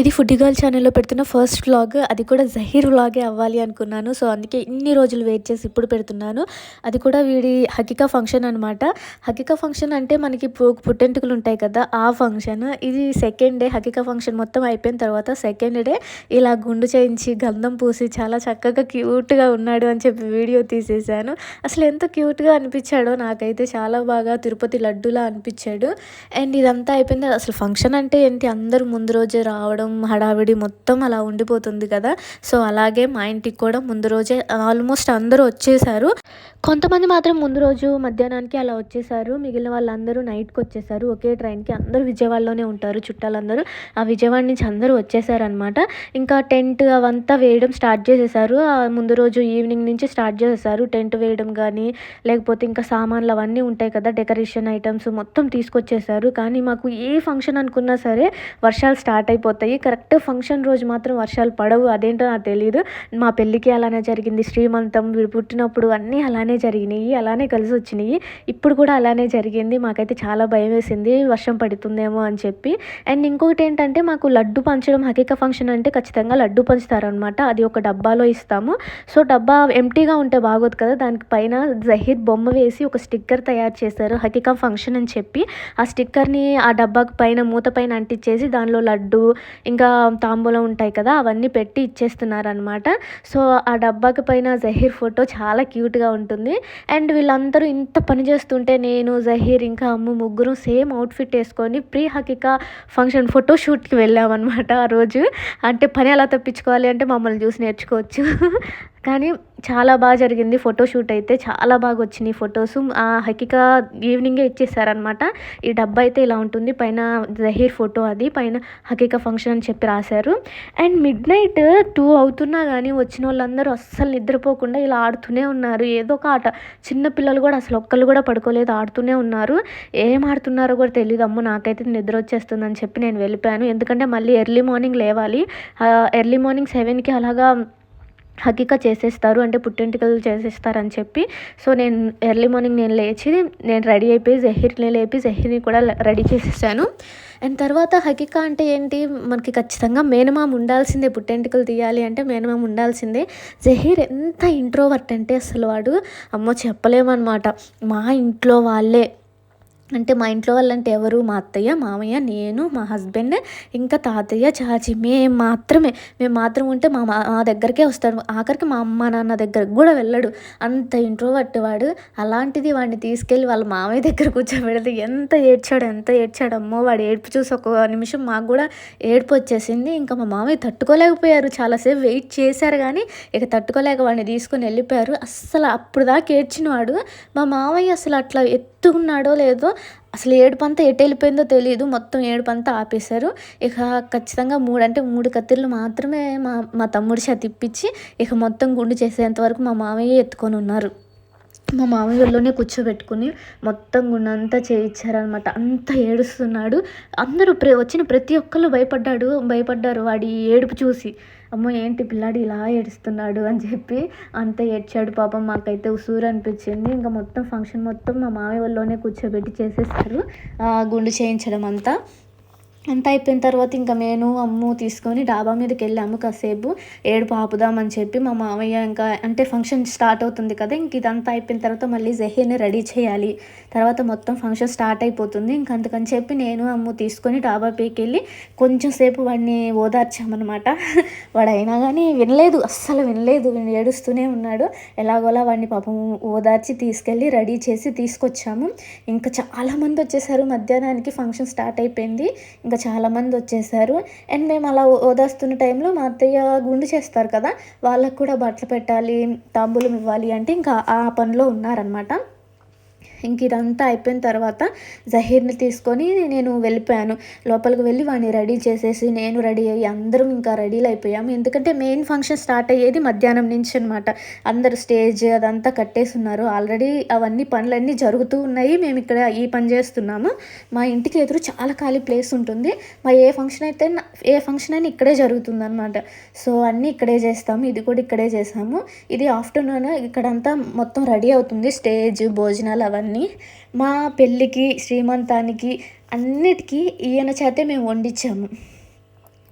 ఇది food girl ఛానల్లో పెడుతున్న ఫస్ట్ వ్లాగ్ అది కూడా జహీర్ వ్లాగే అవ్వాలి అనుకున్నాను. సో అందుకే ఇన్ని రోజులు వెయిట్ చేసి ఇప్పుడు పెడుతున్నాను. అది కూడా వీడి హకికా ఫంక్షన్ అనమాట హకికా ఫంక్షన్ అంటే మనకి పుట్టెంటుకలు ఉంటాయి కదా ఆ ఫంక్షన్ ఇది సెకండ్ డే హకికా ఫంక్షన్ మొత్తం అయిపోయిన తర్వాత సెకండ్ డే ఇలా గుండు చేయించి గంధం పూసి చాలా చక్కగా క్యూట్గా ఉన్నాడు అని చెప్పి వీడియో తీసేసాను అసలు ఎంత క్యూట్గా అనిపించాడో నాకైతే చాలా బాగా తిరుపతి లడ్డూలా అనిపించాడు. అండ్ ఇదంతా అయిపోయింది. అసలు ఫంక్షన్ అంటే ఏంటి? అందరూ ముందు రోజే రావడం హడావిడి మొత్తం అలా ఉండిపోతుంది కదా. సో అలాగే మా ఇంటికి కూడా ముందు రోజే ఆల్మోస్ట్ అందరూ వచ్చేసారు. కొంతమంది మాత్రం ముందు రోజు మధ్యాహ్నానికి అలా వచ్చేసారు. మిగిలిన వాళ్ళందరూ నైట్కి వచ్చేసారు. ఒకే ట్రైన్కి అందరూ విజయవాడలోనే ఉంటారు చుట్టాలందరూ. ఆ విజయవాడ నుంచి అందరూ వచ్చేసారనమాట ఇంకా టెంట్ అవంతా వేయడం స్టార్ట్ చేసేసారు. ముందు రోజు ఈవినింగ్ నుంచి స్టార్ట్ చేసేసారు. టెంట్ వేయడం కానీ లేకపోతే ఇంకా సామాన్లు అవన్నీ ఉంటాయి కదా డెకరేషన్ ఐటమ్స్ మొత్తం తీసుకొచ్చేసారు. కానీ మాకు ఏ ఫంక్షన్ అనుకున్నా సరే వర్షాలు స్టార్ట్ అయిపోతాయి. కరెక్ట్ ఫంక్షన్ రోజు మాత్రం వర్షాలు పడవు. అదేంటో నాకు తెలియదు మా పెళ్ళికి అలానే జరిగింది. శ్రీమంతం వీడు పుట్టినప్పుడు అన్నీ అలానే జరిగినాయి. అలానే కలిసి వచ్చినాయి. ఇప్పుడు కూడా అలానే జరిగింది. మాకైతే చాలా భయం వేసింది. వర్షం పడుతుందేమో అని చెప్పి. అండ్ ఇంకొకటి ఏంటంటే మాకు లడ్డు పంచడం హకీక ఫంక్షన్ అంటే ఖచ్చితంగా లడ్డు పంచుతారనమాట అది ఒక డబ్బాలో ఇస్తాము. సో డబ్బా ఎంటీగా ఉంటే బాగోదు కదా. దానికి పైన జహీర్ బొమ్మ వేసి ఒక స్టిక్కర్ తయారు చేశారు. హకీకా ఫంక్షన్ అని చెప్పి. ఆ స్టిక్కర్ని ఆ డబ్బాకి పైన మూత పైన అంటించేసి దానిలో లడ్డు ఇంకా తాంబూలం ఉంటాయి కదా అవన్నీ పెట్టి ఇచ్చేస్తున్నారనమాట సో ఆ డబ్బాకి పైన జహీర్ ఫోటో చాలా క్యూట్గా ఉంటుంది. అండ్ వీళ్ళందరూ ఇంత పని చేస్తుంటే నేను జహీర్ ఇంకా అమ్ము ముగ్గురు సేమ్ అవుట్ఫిట్ వేసుకొని ప్రీ హకీకా ఫంక్షన్ ఫోటో షూట్కి వెళ్ళామన్నమాట ఆ రోజు. అంటే పని ఎలా తప్పించుకోవాలి అంటే మమ్మల్ని చూసి నేర్చుకోవచ్చు. కానీ చాలా బాగా జరిగింది. ఫోటోషూట్ అయితే చాలా బాగా వచ్చినాయి ఫొటోస్. ఆ హకీకా ఈవినింగే ఇచ్చేసారనమాట ఈ డబ్బా అయితే ఇలా ఉంటుంది. పైన జహీర్ ఫోటో అది. పైన హకీక ఫంక్షన్ అని చెప్పి రాశారు. అండ్ మిడ్ నైట్ టూ అవుతున్నా కానీ వచ్చిన వాళ్ళందరూ అస్సలు నిద్రపోకుండా ఇలా ఆడుతూనే ఉన్నారు. ఏదో ఒక ఆట. చిన్న పిల్లలు కూడా అసలు ఒక్కళ్ళు కూడా పడుకోలేదు. ఆడుతూనే ఉన్నారు. ఏం ఆడుతున్నారో కూడా తెలియదు అమ్మో నాకైతే నిద్ర వచ్చేస్తుందని చెప్పి నేను వెళ్ళిపోయాను. ఎందుకంటే మళ్ళీ ఎర్లీ మార్నింగ్ లేవాలి. ఎర్లీ మార్నింగ్ సెవెన్కి అలాగా హకీకా చేసేస్తారు అంటే పుట్టింటికలు చేసేస్తారని చెప్పి. సో నేను ఎర్లీ మార్నింగ్ నేను లేచి నేను రెడీ అయిపోయి జహీర్ని లేపి జహీర్ని కూడా రెడీ చేసేసాను. అండ్ తర్వాత హకీకా అంటే ఏంటి? మనకి ఖచ్చితంగా మేనమామ ఉండాల్సిందే పుట్టెంటికలు తీయాలి అంటే మేనమామ ఉండాల్సిందే. జహీర్ ఎంత ఇంట్రోవర్ట్ అంటే అసలు వాడు అమ్మో చెప్పలేమన్నమాట. మా ఇంట్లో వాళ్ళే అంటే మా ఇంట్లో వాళ్ళంటే ఎవరు? మా అత్తయ్య మామయ్య నేను మా హస్బెండ్ ఇంకా తాతయ్య చాచి. మేము మాత్రమే. మేము మాత్రం ఉంటే మా మా మా దగ్గరికే వస్తాడు. ఆఖరికి మా అమ్మ నాన్న దగ్గరకు కూడా వెళ్ళడు. అంత ఇంట్రోవర్ట్ వాడు. అలాంటిది వాడిని తీసుకెళ్ళి వాళ్ళ మామయ్య దగ్గర కూర్చోబెడితే ఎంత ఏడ్చాడు ఎంత ఏడ్చాడు. అమ్మో వాడు ఏడ్పు చూసి ఒక నిమిషం మాకు కూడా ఏడ్పు వచ్చేసింది. ఇంకా మా మామయ్య తట్టుకోలేకపోయారు. చాలాసేపు వెయిట్ చేశారు కానీ ఇక తట్టుకోలేక వాడిని తీసుకొని వెళ్ళిపోయారు. అస్సలు అప్పుడు దాకా ఏడ్చినవాడు. మా మామయ్య అసలు అట్లా ఎత్తుకున్నాడో లేదో అసలు ఏడుపంతా ఎటు వెళ్ళిపోయిందో తెలియదు మొత్తం ఏడుపంతా ఆపేశారు. ఇక ఖచ్చితంగా మూడు అంటే మూడు కత్తిర్లు మాత్రమే మా మా తమ్ముడి చేత ఇప్పించి ఇక మొత్తం గుండు చేసేంత వరకు మా మామయ్య ఎత్తుకొని ఉన్నారు. మా మామయ్య ఒళ్ళోనే కూర్చోబెట్టుకుని మొత్తం గుండంతా చేయించారనమాట అంత ఏడుస్తున్నాడు. అందరూ ప్ర వచ్చిన ప్రతి ఒక్కళ్ళు భయపడ్డాడు భయపడ్డారు. వాడి ఏడుపు చూసి అమ్మో ఏంటి పిల్లాడు ఇలా ఏడుస్తున్నాడు? అని చెప్పి అంత ఏడ్చాడు. పాపం మాకైతే ఉసూరు అనిపించింది. ఇంకా మొత్తం ఫంక్షన్ మొత్తం మా మామయ్య వాళ్ళలోనే కూర్చోబెట్టి చేసేసారు గుండు చేయించడం అంతా. అంతా అయిపోయిన తర్వాత ఇంకా నేను అమ్ము తీసుకొని డాబా మీదకి వెళ్ళాము కాసేపు. ఏడుపు ఆపుదామని చెప్పి మా మామయ్య ఇంకా అంటే ఫంక్షన్ స్టార్ట్ అవుతుంది కదా ఇంక ఇదంతా అయిపోయిన తర్వాత మళ్ళీ జహీర్ని రెడీ చేయాలి. తర్వాత మొత్తం ఫంక్షన్ స్టార్ట్ అయిపోతుంది. ఇంక అందుకని చెప్పి నేను అమ్ము తీసుకొని డాబా పైకి వెళ్ళి కొంచెం సేపు వాడిని ఓదార్చామన్నమాట. వాడు అయినా కానీ వినలేదు అస్సలు వినలేదు. ఏడుస్తూనే ఉన్నాడు. ఎలాగోలా వాడిని పాపం ఓదార్చి తీసుకెళ్ళి రెడీ చేసి తీసుకొచ్చాము. ఇంకా చాలామంది వచ్చేసారు మధ్యాహ్నానికి ఫంక్షన్ స్టార్ట్ అయిపోయింది. ఇంకా చాలామంది వచ్చేసారు. అండ్ మేము అలా ఓదాస్తున్న టైంలో మా అత్తయ్య గుండు చేస్తారు కదా వాళ్ళకు కూడా బట్టలు పెట్టాలి తాంబూలం ఇవ్వాలి అంటే ఇంకా ఆ పనిలో ఉన్నారనమాట ఇంక ఇదంతా అయిపోయిన తర్వాత జహీర్ని తీసుకొని నేను వెళ్ళిపోయాను. లోపలికి వెళ్ళి వాడిని రెడీ చేసేసి నేను రెడీ అయ్యి అందరం ఇంకా రెడీలు అయిపోయాము. ఎందుకంటే మెయిన్ ఫంక్షన్ స్టార్ట్ అయ్యేది మధ్యాహ్నం నుంచి అనమాట అందరు స్టేజ్ అదంతా కట్టేసి ఉన్నారు ఆల్రెడీ అవన్నీ పనులన్నీ జరుగుతూ ఉన్నాయి. మేము ఇక్కడ ఈ పని చేస్తున్నాము. మా ఇంటికి ఎదురు చాలా ఖాళీ ప్లేస్ ఉంటుంది. మా ఏ ఫంక్షన్ అయితే ఏ ఫంక్షన్ అయినా ఇక్కడే జరుగుతుంది అనమాట సో అన్నీ ఇక్కడే చేస్తాము. ఇది కూడా ఇక్కడే చేసాము. ఇది ఆఫ్టర్నూన్. ఇక్కడంతా మొత్తం రెడీ అవుతుంది. స్టేజ్ భోజనాలు అవన్నీ మా పెళ్ళికి శ్రీమంతానికి అన్నిటికీ ఈయన చేతే మేము వండించాము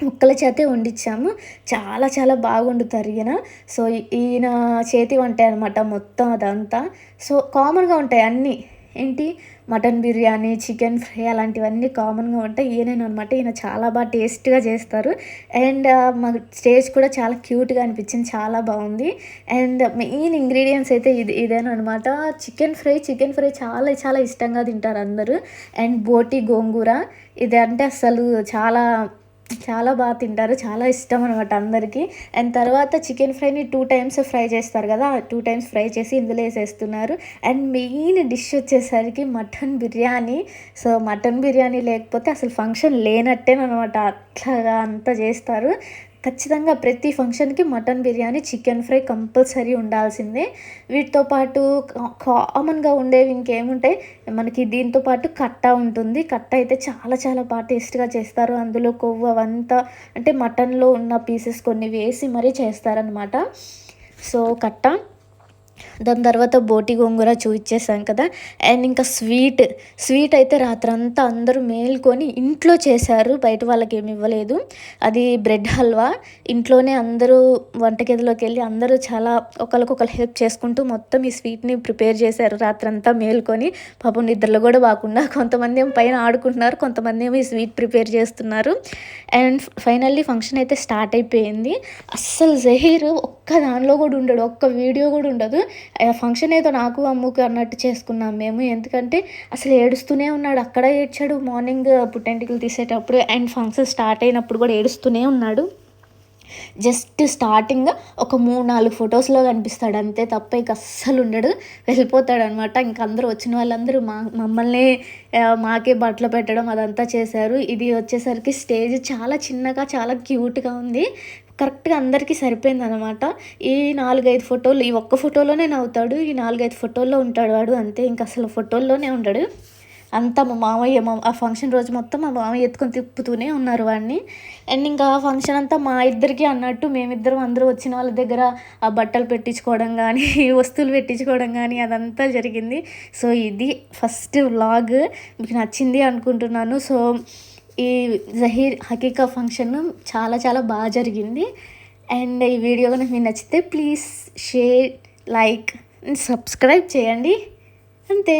ముక్కల చేతే వండించాము చాలా చాలా బాగుండుతారు ఈయన. సో ఈయన చేతి వంట అనమాట మొత్తం అదంతా. సో కామన్గా ఉంటాయి అన్నీ. ఏంటి? మటన్ బిర్యానీ చికెన్ ఫ్రై అలాంటివన్నీ కామన్గా ఉంటాయి. ఈయనేనమాట ఈయన చాలా బాగా టేస్ట్గా చేస్తారు. అండ్ మా స్టేజ్ కూడా చాలా క్యూట్గా అనిపించింది. చాలా బాగుంది. అండ్ మెయిన్ ఇంగ్రీడియంట్స్ అయితే ఇది ఇదేనమాట చికెన్ ఫ్రై చికెన్ ఫ్రై చాలా చాలా ఇష్టంగా తింటారు అందరూ. అండ్ బోటి గోంగూర. ఇది అంటే అసలు చాలా చాలా బాగా తింటారు. చాలా ఇష్టం అనమాట అందరికీ. అండ్ తర్వాత చికెన్ ఫ్రైని టూ టైమ్స్ ఫ్రై చేస్తారు కదా టూ టైమ్స్ ఫ్రై చేసి ఇందులో వేసేస్తున్నారు. అండ్ మెయిన్ డిష్ వచ్చేసరికి mutton biryani. So mutton biryani లేకపోతే అసలు ఫంక్షన్ లేనట్టేనమాట అట్లాగా అంతా చేస్తారు. ఖచ్చితంగా ప్రతి ఫంక్షన్కి mutton biryani chicken fry compulsory ఉండాల్సిందే. వీటితో పాటు కామన్గా ఉండేవి ఇంకేముంటాయి? మనకి దీంతో పాటు కట్ట ఉంటుంది. కట్ట అయితే చాలా చాలా బాగా టేస్ట్గా చేస్తారు. అందులో కొవ్వు అవంతా అంటే మటన్లో ఉన్న పీసెస్ కొన్ని వేసి మరీ చేస్తారనమాట సో కట్ట. దాని తర్వాత బోటి గోంగూర చూపించేసాం కదా. అండ్ ఇంకా స్వీట్ స్వీట్ అయితే రాత్రంతా అందరూ మేల్కొని ఇంట్లో చేశారు బయట వాళ్ళకి ఏమి ఇవ్వలేదు. అది బ్రెడ్ హల్వా. ఇంట్లోనే అందరూ వంటగదిలోకి వెళ్ళి అందరూ చాలా ఒకరికొకరు హెల్ప్ చేసుకుంటూ మొత్తం ఈ స్వీట్ని ప్రిపేర్ చేశారు రాత్రంతా మేల్కొని. పాపం నిద్రలు కూడా బాగుండా కొంతమంది ఏమో పైన ఆడుకుంటున్నారు కొంతమంది ఏమో ఈ స్వీట్ ప్రిపేర్ చేస్తున్నారు. అండ్ ఫైనల్లీ ఫంక్షన్ అయితే స్టార్ట్ అయిపోయింది. అస్సలు జహీర్ ఒక్క దానిలో కూడా ఉండడు ఒక్క వీడియో కూడా ఉండదు. ఫంక్షన్ ఏదో నాకు అమ్ముకు అన్నట్టు చేసుకున్నాం మేము. ఎందుకంటే అసలు ఏడుస్తూనే ఉన్నాడు అక్కడ ఏడ్చాడు మార్నింగ్ పుట్టెంటికలు తీసేటప్పుడు. అండ్ ఫంక్షన్ స్టార్ట్ అయినప్పుడు కూడా ఏడుస్తూనే ఉన్నాడు. జస్ట్ స్టార్టింగ్ ఒక మూడు నాలుగు ఫొటోస్లో కనిపిస్తాడు. అంతే తప్ప ఇక అస్సలు ఉండడు. వెళ్ళిపోతాడు అనమాట ఇంక అందరూ వచ్చిన వాళ్ళందరూ మా మమ్మల్ని మాకే బట్టలు పెట్టడం అదంతా చేశారు. ఇది వచ్చేసరికి స్టేజ్ చాలా చిన్నగా చాలా క్యూట్గా ఉంది. కరెక్ట్గా అందరికీ సరిపోయింది అనమాట ఈ నాలుగైదు ఫోటోలు ఈ ఒక్క ఫోటోలోనే నవ్వుతాడు ఈ నాలుగైదు ఫోటోల్లో ఉంటాడు వాడు అంతే. ఇంక అసలు ఫోటోల్లోనే ఉంటాడు అంతా మా మామయ్య మా ఆ ఫంక్షన్ రోజు మొత్తం మా మామయ్య ఎత్తుకొని తిప్పుతూనే ఉన్నారు వాడిని. అండ్ ఇంకా ఆ ఫంక్షన్ అంతా మా ఇద్దరికి అన్నట్టు మేమిద్దరం అందరూ వచ్చిన వాళ్ళ దగ్గర ఆ బట్టలు పెట్టించుకోవడం కానీ వస్తువులు పెట్టించుకోవడం కానీ అదంతా జరిగింది. సో ఇది ఫస్ట్ వ్లాగ్. మీకు నచ్చింది అనుకుంటున్నాను. సో ఈ జహీర్ హకీకా ఫంక్షన్ చాలా చాలా బాగా జరిగింది. అండ్ ఈ వీడియో కనుక మీకు నచ్చితే please share like and subscribe చేయండి. అంతే.